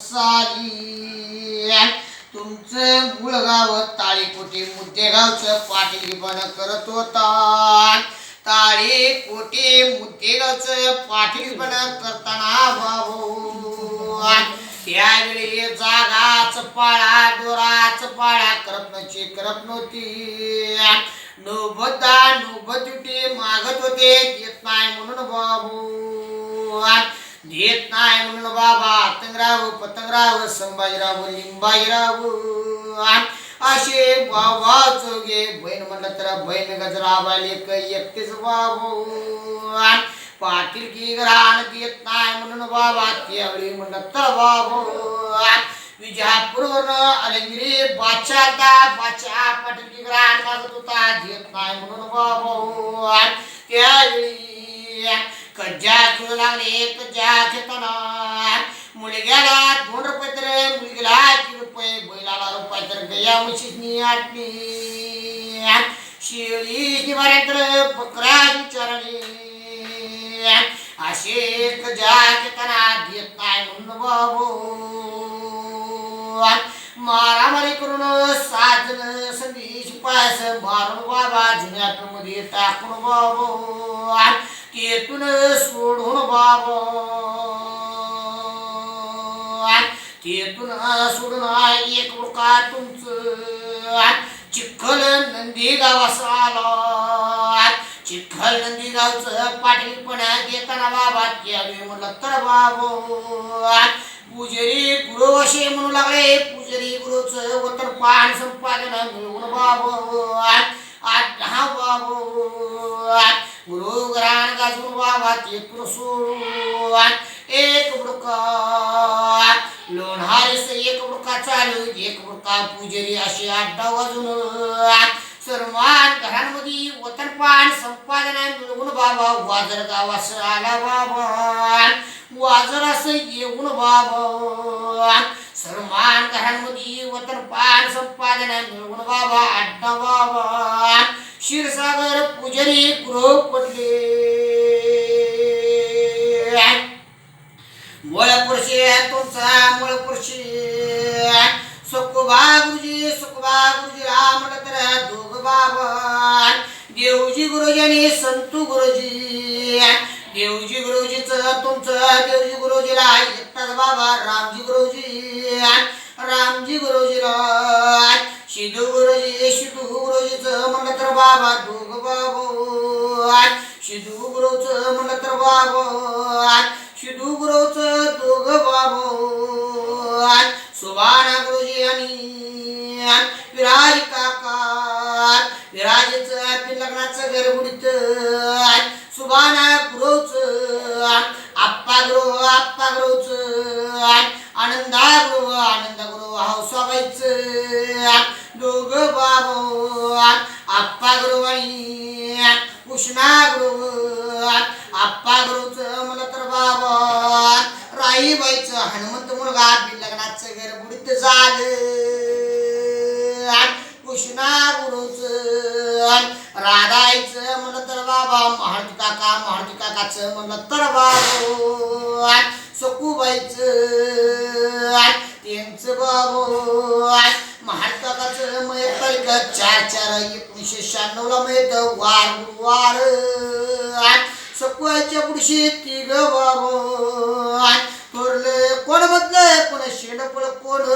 साली. तुमचं मूळ गाव ताळीकोटे मुद्देगावचं पाटीलपण करत होता. ताळी कोटे मुद्देगावचं पाटीलपण करताना भाऊ. त्यावेळी जागाच पाळा डोराच पाळा करपणची करप नव्हती. नोबदा नोबत मागत होते येत नाही म्हणून बाबू देत नाही म्हणून बाबा पतंगराव पतंगराव संभाजीराव लिंबाजीराव. असे बाबा चोगे बहीण म्हणलं तर बहीण गजराबाले एकटेच बाबू. पाटील की ग्रहण देत नाही म्हणून बाबा त्यावेळी म्हणलं तर बाबू. विजापूरवरून अलंगिरी बादशाह बादशाह पाटील की ग्रहण मागत होता देत नाही म्हणून बाबू. कज्जा खेळू लागले कज्जा तणार मुलग्याला दोन रुपये तर मुलगीला तीन रुपये बैलाला रुपये तर गया म्हशीनी आटली शिवली निवाऱ्या बकरा विचारली. असे कज्जा खेळताना देत नाही म्हणून बाबू. मारामारी करून साधन संदेश पास मारून बाबा जुन्या मध्ये टाकून बाबू. केतून सोडून बाबा. तेथून सोडून एक उडका तुमचं. चिखल नंदी गावास आला चिखल नंदी गावचं पाटीलपणा घेताना बाबा त्यावेळी म्हणलं तर बाबा पुजारी गुरु असे म्हणू लागले. पुजरी गुरुचं वतर पान संपादन मिळवून बाबा. आत बाबू बाबा. गाजून बाबा एक बुडका लोणारेस एक बुडका चालू एक बुडका पुजारी असे आड्डा वाजून. सर्वान घरांमध्ये वतनपान संपादना संपादन मिळवून बाबा वाजर गावास आला बाबा. वाजर येऊन बाबा. सर्वान घरांमध्ये वतनपान संपादना संपादन मिळवून बाबा अड्डा बाबा क्षीरसागर पुजारी गृह पडले. मुळपुरुषी तुमचा मुळपुरुषी सुखबा गुरुजी सुखबा गुरुजी राम तर दोघ बाबा देवजी गुरुजी आणि संतू गुरुजी देवजी गुरुजीच तुमचं देवजी गुरुजीला एकटाच बाबा रामजी गुरुजी रामजी गुरुजीला शिदू गुरुजी शिदू गुरुजीच म्हणलं तर बाबा दोघ बाबा शिदू गुरुचं म्हणलं तर बाबा शिदू गुरुचं दोघ बाबू सुभाना गुरुजी आणि विराज काका विराजच लग्नाचं घर बुडीत सुभाना गुरुच. आप्पा गुरु आप्पा गुरुच आनंदा गुरु आनंद गुरु हौसाबाईच दोघ बाबू आप्पा गुरु आणि कृष्णा गुरु हनुमंत लग्नाचं घर बुडीत झालं. कृष्णा गुरुच राधायचं म्हणलं तर बाबा महाळती काका महाळती काकाचं म्हणलं तर बाबू. सखूबाईच त्यांचं बाबो. महाळती काकाचं मयत चार चार एकोणीसशे शहाण्णवला मयत वार गुरुवार. सकुवायच्या पुढशी तिघ बाबू. புலக்குண சிடப்புலக்கோடு